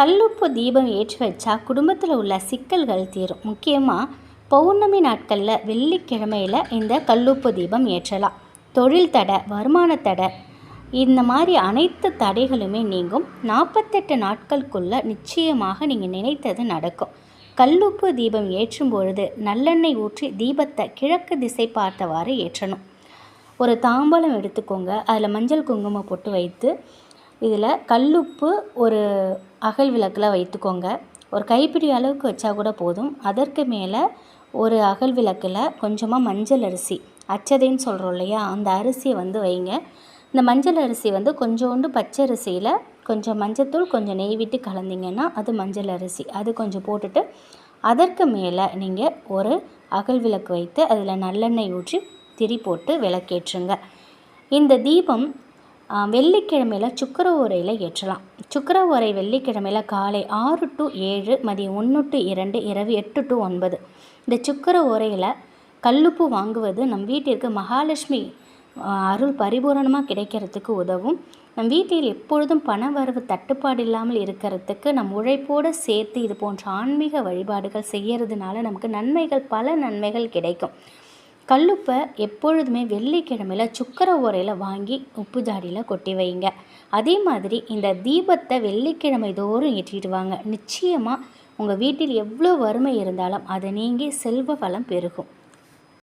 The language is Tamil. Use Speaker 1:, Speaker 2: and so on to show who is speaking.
Speaker 1: கல்லுப்பு தீபம் ஏற்றி வச்சா குடும்பத்தில் உள்ள சிக்கல்கள் தீரும். முக்கியமாக பௌர்ணமி நாட்களில் வெள்ளிக்கிழமையில் இந்த கல்லுப்பு தீபம் ஏற்றலாம். தொழில் தடை வருமான தடை இந்த மாதிரி அனைத்து தடைகளுமே நீங்கும். நாற்பத்தெட்டு நாட்களுக்குள்ளே நிச்சயமாக நீங்கள் நினைத்தது நடக்கும். கல்லுப்பு தீபம் ஏற்றும் பொழுது நல்லெண்ணெய் ஊற்றி தீபத்தை கிழக்கு திசை பார்த்தவாறு ஏற்றணும். ஒரு தாம்பலம் எடுத்துக்கோங்க. அதில் மஞ்சள் குங்குமம் போட்டு வைத்து இதில் கல்லுப்பு ஒரு அகல் விளக்கில் வைத்துக்கோங்க. ஒரு கைப்பிடி அளவுக்கு வச்சா கூட போதும். அதற்கு மேலே ஒரு அகல் விளக்கில் கொஞ்சமாக மஞ்சள் அரிசி அச்சதைன்னு சொல்கிறோம் இல்லையா? அந்த அரிசியை வந்து வைங்க. இந்த மஞ்சள் அரிசி வந்து கொஞ்சோண்டு பச்சை அரிசியில் கொஞ்சம் மஞ்சத்தூள் கொஞ்சம் நெய் விட்டு கலந்தீங்கன்னா அது மஞ்சள் அரிசி. அது கொஞ்சம் போட்டுட்டு அதற்கு மேலே நீங்கள் ஒரு அகல் விளக்கு வைத்து அதில் நல்லெண்ணெய் ஊற்றி திரி போட்டு விளக்கேற்றுங்க. இந்த தீபம் வெள்ளிக்கிழமையில சுக்கர உரையில் ஏற்றலாம். சுக்கர உரை வெள்ளிக்கிழமையில் காலை ஆறு டு ஏழு மதியம் ஒன்று டு இரண்டு இரவு எட்டு டு ஒன்பது. இந்த சுக்கர உரையில் கல்லுப்பு வாங்குவது நம் வீட்டிற்கு மகாலட்சுமி அருள் பரிபூரணமாக கிடைக்கிறதுக்கு உதவும். நம் வீட்டில் எப்பொழுதும் பண வரவு தட்டுப்பாடு இல்லாமல் இருக்கிறதுக்கு நம் உழைப்போடு சேர்த்து இது போன்ற ஆன்மீக வழிபாடுகள் செய்கிறதுனால நமக்கு நன்மைகள் பல நன்மைகள் கிடைக்கும். கல்லுப்பை எப்பொழுதுமே வெள்ளிக்கிழமையில் சுக்கர உரையில் வாங்கி உப்பு ஜாடியில் கொட்டி வைங்க. அதே மாதிரி இந்த தீபத்தை வெள்ளிக்கிழமை தோறும் ஏற்றிட்டு வாங்க. நிச்சயமாக உங்கள் வீட்டில் எவ்வளோ வறுமை இருந்தாலும் அதை நீங்கி செல்வ வளம் பெருகும்.